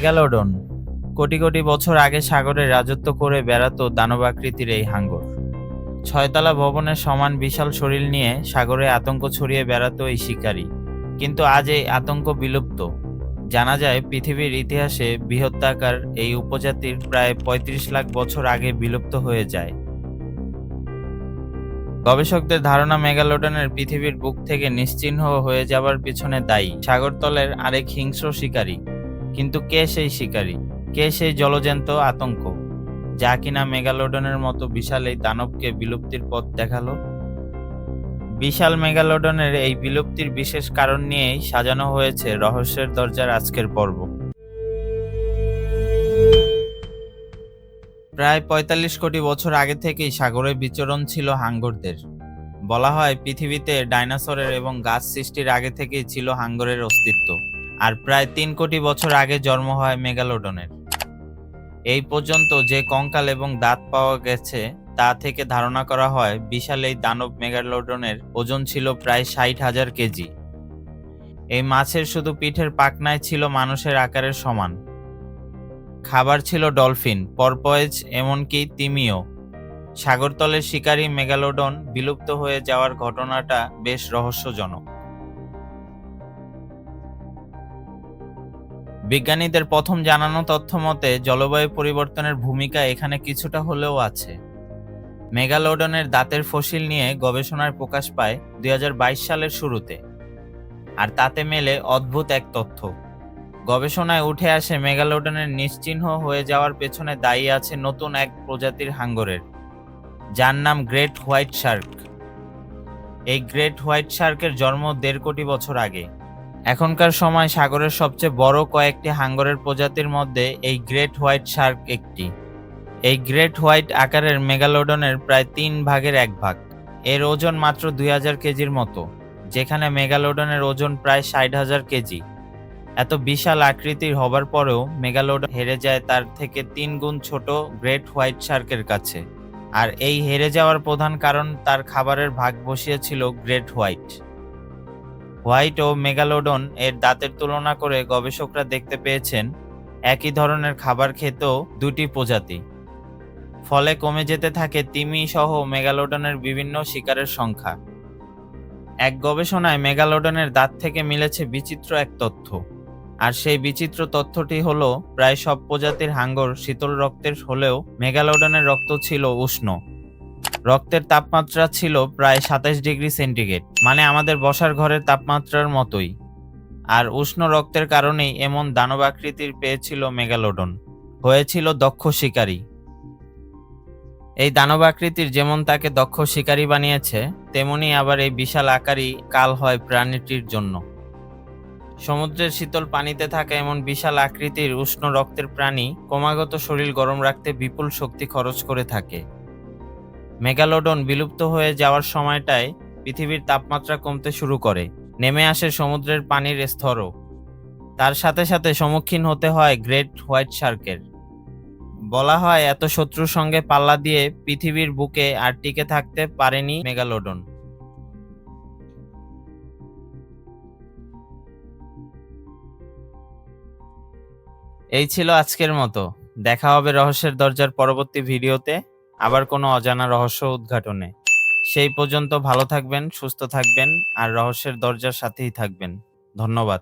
Megalodon. Crore crore বছর আগে সাগরে রাজত্ব করে বেড়াতো দানবাকৃতির এই হাঙ্গর। ছয়তলা ভবনের সমান বিশাল শরীর নিয়ে সাগরে আতঙ্ক ছড়িয়ে বেড়াতো এই শিকারী। কিন্তু আজ এই আতঙ্ক বিলুপ্ত। জানা যায়, পৃথিবীর ইতিহাসে বৃহত্তাকার এই উপজাতির প্রায় ৩৫ লাখ বছর আগে বিলুপ্ত হয়ে যায়। গবেষকদের ধারণা মেগালোডনের পৃথিবীর বুক থেকে নিশ্চিহ্ন হয়ে যাবার পিছনে দায়ী সাগরতলের আরেক হিংস্র শিকারী। কিন্তু কে সেই শিকারী? কে সেই জলজন্ত আতঙ্ক? যা কিনা মেগালোডনের মতো বিশাল এই দানবকে বিলুপ্তির পথ দেখাল? বিশাল মেগালোডনের এই বিলুপ্তির বিশেষ কারণ নিয়েই সাজানো হয়েছে রহস্যের দরজার আজকের পর্ব। প্রায় পঁয়তাল্লিশ কোটি বছর আগে থেকেই সাগরে বিচরণ ছিল হাঙ্গরদের। বলা হয় পৃথিবীতে ডাইনোসরের এবং গাছ সৃষ্টির আগে থেকেই ছিল হাঙ্গরের অস্তিত্ব। আর প্রায় তিন কোটি বছর আগে জন্ম হয় মেগালোডনের। এই পর্যন্ত যে কঙ্কাল এবং দাঁত পাওয়া গেছে, তা থেকে ধারণা করা হয় বিশাল এই দানব মেগালোডনের ওজন ছিল প্রায় ষাট হাজার কেজি। এই মাছের শুধু পিঠের পাকনায় ছিল মানুষের আকারের সমান। খাবার ছিল ডলফিন, পরপয়েজ, এমনকি তিমিও। সাগরতলের শিকারী মেগালোডন বিলুপ্ত হয়ে যাওয়ার ঘটনাটা বেশ রহস্যজনক। বিজ্ঞানীদের প্রথম জানানো তথ্য মতে, জলবায়ু পরিবর্তনের ভূমিকা এখানে কিছুটা হলেও আছে। মেগালোডনের দাঁতের ফসিল নিয়ে গবেষণায় প্রকাশ পায় দুই হাজার বাইশ সালের শুরুতে। আর তাতে মেলে অদ্ভুত এক তথ্য। গবেষণায় উঠে আসে, মেগালোডনের নিশ্চিহ্ন হয়ে যাওয়ার পেছনে দায়ী আছে নতুন এক প্রজাতির হাঙ্গরের, যার নাম গ্রেট হোয়াইট শার্ক। এই গ্রেট হোয়াইট শার্কের জন্ম দেড় কোটি বছর আগে। এখনকার সময় সাগরের সবচেয়ে বড় কয়েকটি হাঙ্গরের প্রজাতির মধ্যে এই গ্রেট হোয়াইট শার্ক একটি। এই গ্রেট হোয়াইট আকারের মেগালোডনের প্রায় তিন ভাগের এক ভাগ। এর ওজন মাত্র দুই হাজার কেজির মতো, যেখানে মেগালোডনের ওজন প্রায় ষাট হাজার কেজি। এত বিশাল আকৃতির হবার পরেও মেগালোডন হেরে যায় তার থেকে তিন গুণ ছোট গ্রেট হোয়াইট শার্কের কাছে। আর এই হেরে যাওয়ার প্রধান কারণ তার খাবারের ভাগ বসিয়েছিল গ্রেট হোয়াইট। হোয়াইট ও মেগালোডন এর দাঁতের তুলনা করে গবেষকরা দেখতে পেয়েছেন, একই ধরনের খাবার খেতেও দুটি প্রজাতি। ফলে কমে যেতে থাকে তিমি সহ মেগালোডনের বিভিন্ন শিকারের সংখ্যা। এক গবেষণায় মেগালোডনের দাঁত থেকে মিলেছে বিচিত্র এক তথ্য। আর সেই বিচিত্র তথ্যটি হলো, প্রায় সব প্রজাতির হাঙ্গর শীতল রক্তের হলেও মেগালোডনের রক্ত ছিল উষ্ণ। রক্তের তাপমাত্রা ছিল প্রায় সাতাশ ডিগ্রি সেন্টিগ্রেড মানে আমাদের বসার ঘরের তাপমাত্রার মতোই। আর উষ্ণ রক্তের কারণেই এমন দানব আকৃতির পেয়েছিল মেগালোডন, হয়েছিল দক্ষ শিকারী। এই দানব আকৃতির যেমন তাকে দক্ষ শিকারী বানিয়েছে, তেমনি আবার এই বিশাল আকারই কাল হয় প্রাণীটির জন্য। সমুদ্রের শীতল পানিতে থাকা এমন বিশাল আকৃতির উষ্ণ রক্তের প্রাণী ক্রমাগত শরীর গরম রাখতে বিপুল শক্তি খরচ করে থাকে। মেগালোডন বিলুপ্ত হয়ে যাওয়ার সময়টায় পৃথিবীর তাপমাত্রা কমতে শুরু করে, নেমে আসে সমুদ্রের পানির স্তরও। তার সাথে সাথে সম্মুখীন হতে হয় গ্রেট হোয়াইট শার্কের। বলা হয় এত শত্রুর সঙ্গে পাল্লা দিয়ে পৃথিবীর বুকে আর টিকে থাকতে পারেনি মেগালোডন। এই ছিল আজকের মতো। দেখা হবে রহস্যের দরজার পরবর্তী ভিডিওতে। আবার কোনো অজানা রহস্য উদ্ঘাটনে। সেই পর্যন্ত ভালো থাকবেন, সুস্থ থাকবেন, আর রহস্যের দরজার সাথেই থাকবেন। ধন্যবাদ।